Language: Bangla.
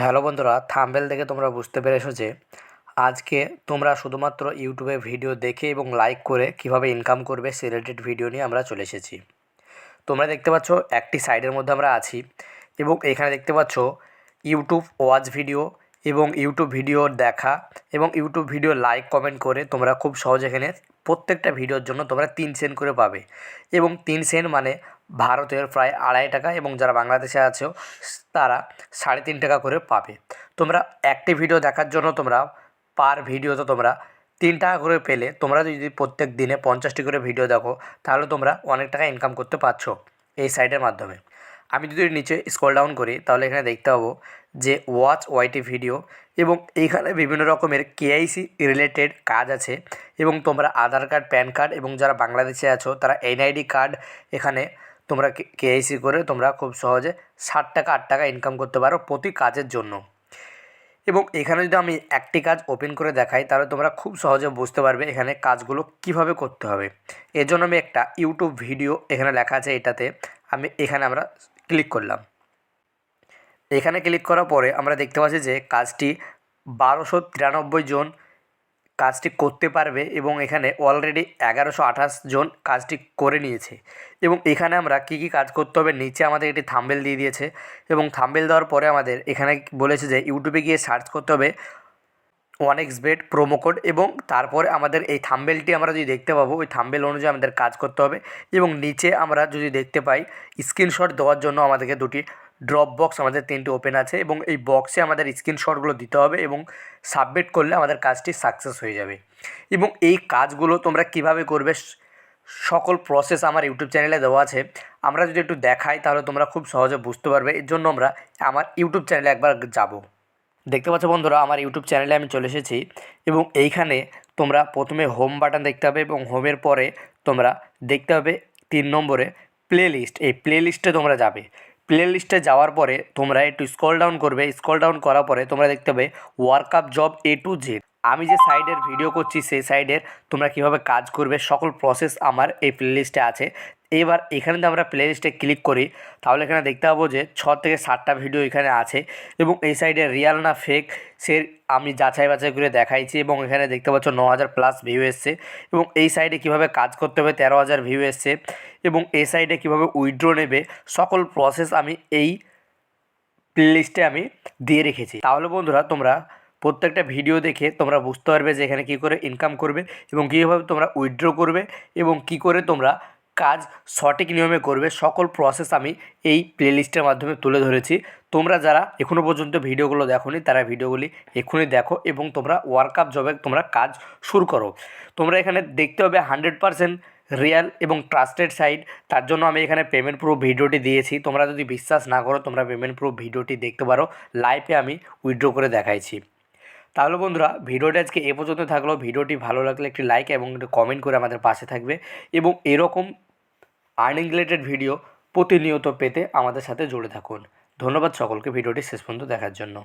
হ্যালো বন্ধুরা, থাম্বেল দেখে তোমরা বুঝতে পেরেছ যে আজকে তোমরা শুধুমাত্র ইউটিউবে ভিডিও দেখে এবং লাইক করে কীভাবে ইনকাম করবে সে রিলেটেড ভিডিও নিয়ে আমরা চলে এসেছি। তোমরা দেখতে পাচ্ছ একটি সাইডের মধ্যে আমরা আছি এবং এখানে দেখতে পাচ্ছ ইউটিউব ওয়াচ ভিডিও এবং ইউটিউব ভিডিও দেখা এবং ইউটিউব ভিডিও লাইক কমেন্ট করে তোমরা খুব সহজ এখানে প্রত্যেকটা ভিডিওর জন্য তোমরা তিন সেন্ট করে পাবে এবং তিন সেন্ট মানে ভারতের প্রায় আড়াই টাকা এবং যারা বাংলাদেশে আছো, তারা সাড়ে তিন টাকা করে পাবে। তোমরা একটি ভিডিও দেখার জন্য তোমরা পার ভিডিওতে তোমরা তিন টাকা করে পেলে। তোমরা যদি প্রত্যেক দিনে পঞ্চাশটি করে ভিডিও দেখো, তাহলে তোমরা অনেক টাকা ইনকাম করতে পারছ এই সাইটের মাধ্যমে। আমি যদি নিচে স্ক্রল ডাউন করি, তাহলে এখানে দেখতে পাবো যে ওয়াচ ওয়াইটি ভিডিও এবং এইখানে বিভিন্ন রকমের কেআইসি রিলেটেড কাজ আছে এবং তোমরা আধার কার্ড প্যান কার্ড এবং যারা বাংলাদেশে আছো, তারা এনআইডি কার্ড এখানে তোমরা কেআইসি করে তোমরা খুব সহজে ষাট টাকা, আট টাকা ইনকাম করতে পারো প্রতি কাজের জন্য। এবং এখানে যদি আমি একটি কাজ ওপেন করে দেখাই, তাহলে তোমরা খুব সহজে বুঝতে পারবে এখানে কাজগুলো কীভাবে করতে হবে। এর জন্য আমি একটা ইউটিউব ভিডিও এখানে লেখা আছে এটাতে, আমি এখানে আমরা ক্লিক করলাম। এখানে ক্লিক করার পরে আমরা দেখতে পাচ্ছি যে কাজটি বারোশো তিরানব্বই জন কাজটি করতে পারবে এবং এখানে অলরেডি এগারোশো আঠাশ জন কাজটি করে নিয়েছে। এবং এখানে আমরা কী কী কাজ করতে হবে, নিচে আমাদের একটি থাম্বেল দিয়ে দিয়েছে এবং থাম্বেল দেওয়ার পরে আমাদের এখানে বলেছে যে ইউটিউবে গিয়ে সার্চ করতে হবে one x bet promo code এবং তারপরে আমাদের এই থাম্বেলটি আমরা যদি দেখতে পাবো, ওই থাম্বেল অনুযায়ী আমাদের কাজ করতে হবে এবং নিচে আমরা যদি দেখতে পাই স্ক্রিনশট দেওয়ার জন্য আমাদেরকে দুটি ড্রপ বক্স আমাদের তিনটি ওপেন আছে এবং এই বক্সে আমাদের স্ক্রিনশটগুলো দিতে হবে এবং সাবমিট করলে আমাদের কাজটি সাকসেস হয়ে যাবে। এবং এই কাজগুলো তোমরা কীভাবে করবে সকল প্রসেস আমার ইউটিউব চ্যানেলে দেওয়া আছে। আমরা যদি একটু দেখাই তাহলে তোমরা খুব সহজে বুঝতে পারবে। এর জন্য আমরা আমার ইউটিউব চ্যানেলে একবার যাব। দেখতে পাচ্ছ বন্ধুরা, আমার ইউটিউব চ্যানেলে আমি চলে এসেছি এবং এইখানে তোমরা প্রথমে হোম বাটন দেখতে হবে এবং হোমের পরে তোমরা দেখতে হবে তিন নম্বরে প্লে লিস্ট এই প্লে লিস্টে তোমরা যাবে। প্লে লিস্টে যাওয়ার পরে তোমরা একটু স্ক্রল ডাউন করবে স্ক্রল ডাউন করার পরে তোমরা দেখতে পাবে work up job A to Z আমি যে সাইডের ভিডিও করছি, সেই সাইডের তোমরা কীভাবে কাজ করবে, সকল প্রসেস আমার এই প্লে লিস্টে আছে। এবার এখানে যদি আমরা প্লে লিস্টে ক্লিক করি, তাহলে এখানে দেখতে পাবো যে ছ থেকে সাতটা ভিডিও এখানে আছে এবং এই সাইডে রিয়াল না ফেক সে আমি যাচাই বাছাই করে দেখাইছি এবং এখানে দেখতে পাচ্ছ ন হাজার প্লাস ভিউ এসছে এবং এই সাইডে কীভাবে কাজ করতে হবে তেরো হাজার ভিউ এসছে এবং এই সাইডে কীভাবে উইথড্র নেবে সকল প্রসেস আমি এই প্লে লিস্টে আমি দিয়ে রেখেছি। তাহলে বন্ধুরা, তোমরা প্রত্যেকটা ভিডিও দেখে তোমরা বুঝতে পারবে যে এখানে কী করে ইনকাম করবে এবং কীভাবে তোমরা উইথড্র করবে এবং কী করে তোমরা কাজ সঠিক নিয়মে করবে, সকল প্রসেস আমি এই প্লেলিস্টের মাধ্যমে তুলে ধরেছি। তোমরা যারা এখনও পর্যন্ত ভিডিওগুলো দেখোনি, তারা ভিডিওগুলি এক্ষুনি দেখো এবং তোমরা ওয়ার্কআপ জবে তোমরা কাজ শুরু করো। তোমরা এখানে দেখতে হবে হান্ড্রেড পারসেন্ট রিয়াল এবং ট্রাস্টেড সাইট তার জন্য আমি এখানে পেমেন্ট প্রুফ ভিডিওটি দিয়েছি। তোমরা যদি বিশ্বাস না করো, তোমরা পেমেন্ট প্রুফ ভিডিওটি দেখতে পারো। লাইভে আমি উইথড্র করে দেখাইছি। তাহলে বন্ধুরা ভিডিওটি আজকে এ পর্যন্ত থাকল। ভিডিওটি ভালো লাগলে একটি লাইক এবং একটি কমেন্ট করে আমাদের পাশে থাকবে এবং এরকম আর্নিং রিলেটেড ভিডিও প্রতিনিয়ত পেতে আমাদের সাথে জুড়ে থাকুন। ধন্যবাদ সকলকে ভিডিওটি শেষ পর্যন্ত দেখার জন্য।